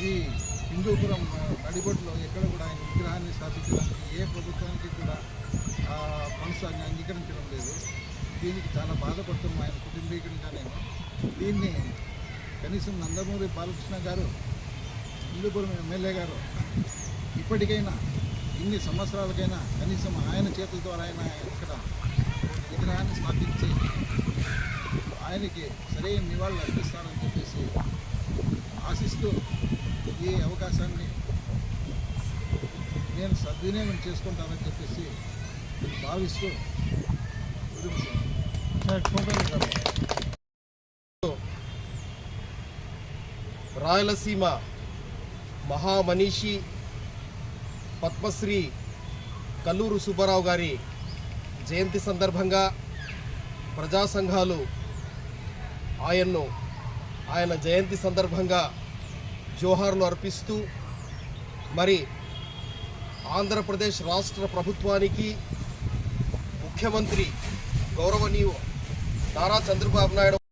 ఈ హిందూపురం నడిబొట్టులో ఎక్కడ కూడా ఆయన విగ్రహాన్ని స్థాపించడానికి ఏ ప్రభుత్వానికి కూడా ఆ, మనసు అంగీకరించడం లేదు. దీనికి చాలా బాధపడుతున్నాం ఆయన కుటుంబీకుడిగా నేను. దీన్ని కనీసం నందమూరి బాలకృష్ణ గారు హిందూపురం ఎమ్మెల్యే గారు ఇప్పటికైనా ఇన్ని సంవత్సరాలకైనా కనీసం ఆయన చేతుల ద్వారా ఆయన ఇక్కడ విగ్రహాన్ని స్థాపించి ఆయనకి సరైన నివాళులు అర్పిస్తారని చెప్పేసి ఈ అవకాశాన్ని నేను సద్వినియోగం చేసుకుంటానని చెప్పేసి భావిస్తూ. రాయలసీమ మహామనీషి పద్మశ్రీ కల్లూరు సుబ్బారావు గారి జయంతి సందర్భంగా ప్రజా సంఘాలు ఆయన్ను ఆయన జయంతి సందర్భంగా జోహార్లు అర్పిస్తూ మరి ఆంధ్రప్రదేశ్ రాష్ట్ర ప్రభుత్వానికి ముఖ్యమంత్రి గౌరవనీయు నారా చంద్రబాబు నాయుడు